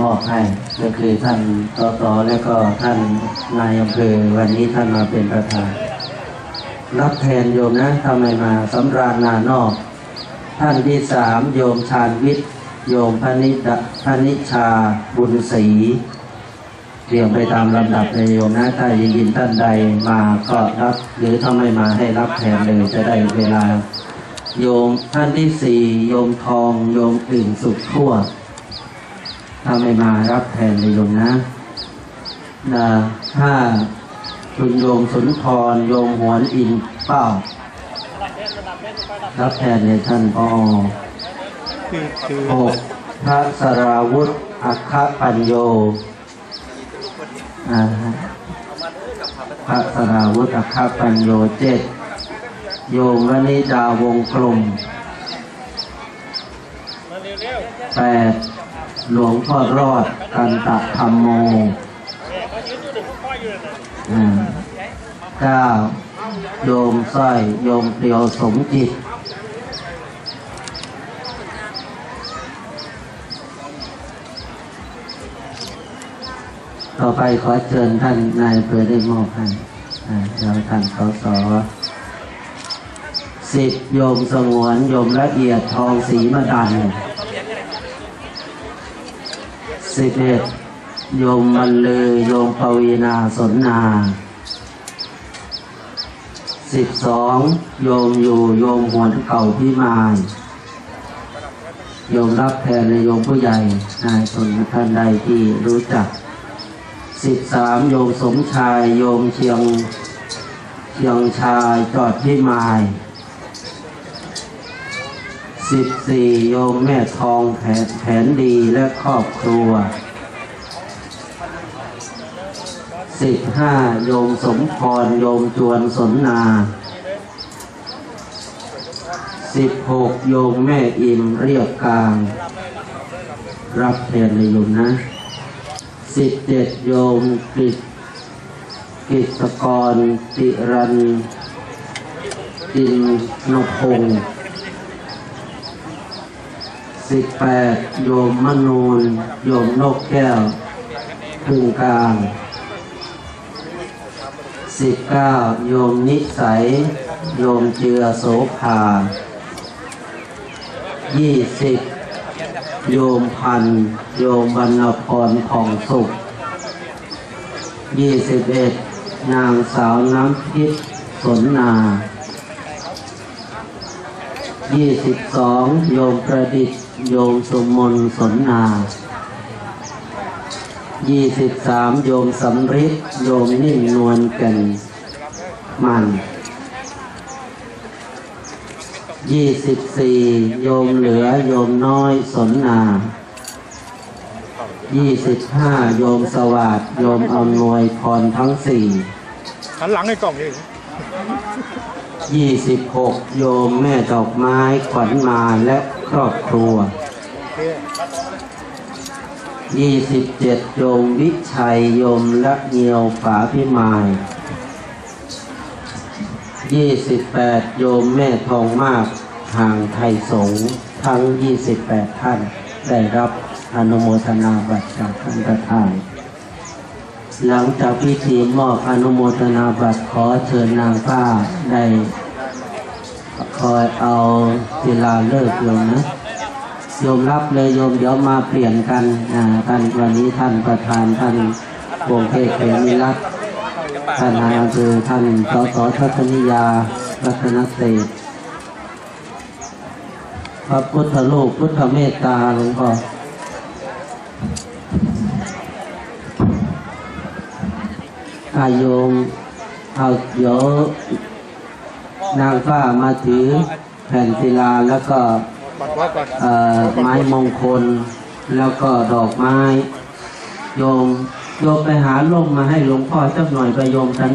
มอบให้ก็คือท่านสสและก็ท่านนายอำเภอวันนี้ท่านมาเป็นประธาน รับแทนโยมนะทำไมมาสำราญนานอก ท่านที่สามโยมชาญวิทย์โยมพนิดพนิชาบุญศรีเรียงไปตามลำดับในโยมนะถ้ายินยินท่านใดมาก็รับ หรือถ้าไม่มาให้รับแทนเลยจะได้เวลา โยมท่านที่สี่โยมทอง โยมอื่นสุขทั่ว ถ้าไม่มารับแทนเลยโยมนะนะห้าคุณโยมสุนทรโยมหวนอินเป้า รับแทนเลยท่านปอคือหกพระสราวุธอัคคปัญโยอ่าฮะพระสราวุธอัคคปัญโยเจ็ดโยมวนิดาวงกลมแปด หลวงพ่อรอดกันตะธรรมโมเก้าโยมสร้อยโยมเปรียวสมจิตต่อไปขอเชิญท่านนายอำเภอได้มอบให้อ่าเดี๋ยท่านสสสิบโยมสงวนโยมละเอียดทองสีมดัน สิบเอ็ดโยมมันลือโยมปวีนาสนนาสิบสองโยมอยู่โยมหวนเก่าพิมายโยมรับแทนในโยมผู้ใหญ่นายสนท่านใดที่รู้จักสิบสามโยมสมชายโยมเชียงเชียงชายจอดพิมาย สิบสี่โยมแม่ทองแผนแผนดีและครอบครัวสิบห้าโยมสมพร โยมจวนสนนาสิบหกโยมแม่อิมเรียบกลาง รับแทนเลยโยมนะสิบเจ็ดโยมกิจกิจกรติรันตินนพงศ์ สิบแปดโยมมนูนโยมนกแก้วพึ่งกลางสิบเก้าโยมนิสัย โยมเจือโสภายี่สิบโยมพัน โยมบรรณพรผ่องสุขยี่สิบเอ็ดนางสาวน้ำพิษสนนายี่สิบสองโยมประดิษฐ์ โยมสมมนสนนายี่สิบสามโยมสำริดโยมนิ่มนวลกันมันยี่สิบสี่โยมเหลือโยมน้อยสนนายี่สิบห้าโยมสวัสดโยมเอานวยพรทั้งสี่หันหลังให้กล่องนี่ยี่สิบหกโยมแม่ดอกไม้ขวัญมาและ ครอบครัวโอเคยี่สิบเจ็ดโยมวิชัยโยมละเงียวฝาพิมายยี่สิบแปดโยมแม่ทองมากห่างไทยสงทั้งยี่สิบแปดท่านได้รับอนุโมทนาบัตรจากท่านประธาน หลังจากพิธีมอบอนุโมทนาบัตรขอเชิญนางป้าได้ คอยเอาศิลาเลิกโยมนะโยมรับเลยโยมเดี๋ยวมาเปลี่ยนกันท่านวันนี้ท่านประธานท่านวงเทศเขมิรัตน์ท่านนายอำเภอท่านสสทัศนิยารัตนเศษพระพุทธโลกพุทธเมตตาหลวงพ่ออาโยมเอาเดี๋ยว นางฟ้ามาถือแผ่นศิลาแล้วก็ไม้มงคล แล้วก็ดอกไม้ โยมโยมไปหาล่มมาให้หลวงพ่อสักหน่อยไปโยมกัน